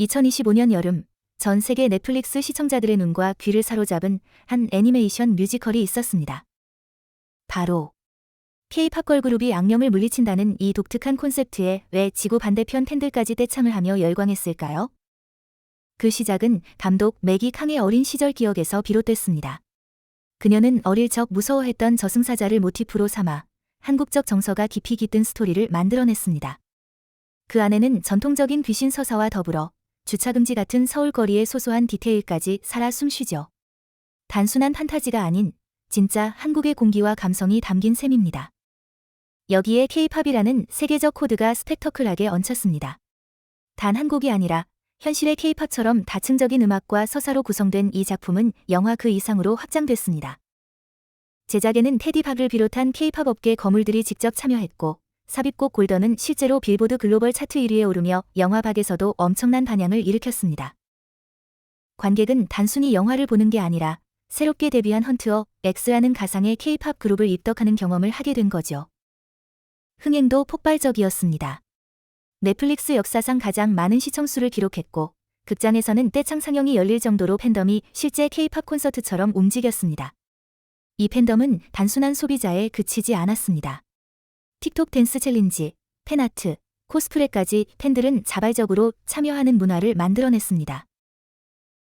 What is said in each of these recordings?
2025년 여름 전 세계 넷플릭스 시청자들의 눈과 귀를 사로잡은 한 애니메이션 뮤지컬이 있었습니다. 바로 K-팝 걸그룹이 악령을 물리친다는 이 독특한 콘셉트에 왜 지구 반대편 팬들까지 떼창을 하며 열광했을까요? 그 시작은 감독 매기 캉의 어린 시절 기억에서 비롯됐습니다. 그녀는 어릴 적 무서워했던 저승사자를 모티프로 삼아 한국적 정서가 깊이 깃든 스토리를 만들어냈습니다. 그 안에는 전통적인 귀신 서사와 더불어 주차금지 같은 서울 거리의 소소한 디테일까지 살아 숨쉬죠. 단순한 판타지가 아닌 진짜 한국의 공기와 감성이 담긴 셈입니다. 여기에 K-팝이라는 세계적 코드가 스펙터클하게 얹혔습니다. 단 한 곡이 아니라 현실의 K-팝처럼 다층적인 음악과 서사로 구성된 이 작품은 영화 그 이상으로 확장됐습니다. 제작에는 테디 박을 비롯한 K-팝 업계 거물들이 직접 참여했고 삽입곡 골던은 실제로 빌보드 글로벌 차트 1위에 오르며 영화박에서도 엄청난 반향을 일으켰습니다. 관객은 단순히 영화를 보는 게 아니라 새롭게 데뷔한 헌트어 X라는 가상의 K-팝 그룹을 입덕하는 경험을 하게 된 거죠. 흥행도 폭발적이었습니다. 넷플릭스 역사상 가장 많은 시청수를 기록했고 극장에서는 떼창 상영이 열릴 정도로 팬덤이 실제 K-팝 콘서트처럼 움직였습니다. 이 팬덤은 단순한 소비자에 그치지 않았습니다. 틱톡 댄스 챌린지, 팬아트, 코스프레까지 팬들은 자발적으로 참여하는 문화를 만들어냈습니다.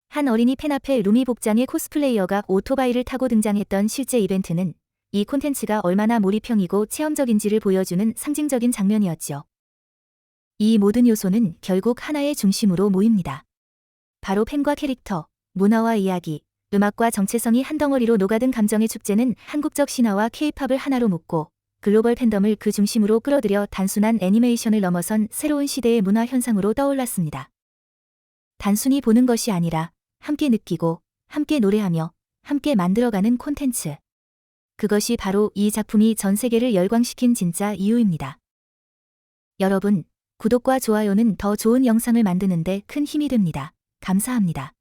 한 어린이 팬 앞에 루미 복장의 코스플레이어가 오토바이를 타고 등장했던 실제 이벤트는 이 콘텐츠가 얼마나 몰입형이고 체험적인지를 보여주는 상징적인 장면이었죠. 이 모든 요소는 결국 하나의 중심으로 모입니다. 바로 팬과 캐릭터, 문화와 이야기, 음악과 정체성이 한 덩어리로 녹아든 감정의 축제는 한국적 신화와 케이팝을 하나로 묶고 글로벌 팬덤을 그 중심으로 끌어들여 단순한 애니메이션을 넘어선 새로운 시대의 문화 현상으로 떠올랐습니다. 단순히 보는 것이 아니라 함께 느끼고 함께 노래하며 함께 만들어가는 콘텐츠. 그것이 바로 이 작품이 전 세계를 열광시킨 진짜 이유입니다. 여러분, 구독과 좋아요는 더 좋은 영상을 만드는데 큰 힘이 됩니다. 감사합니다.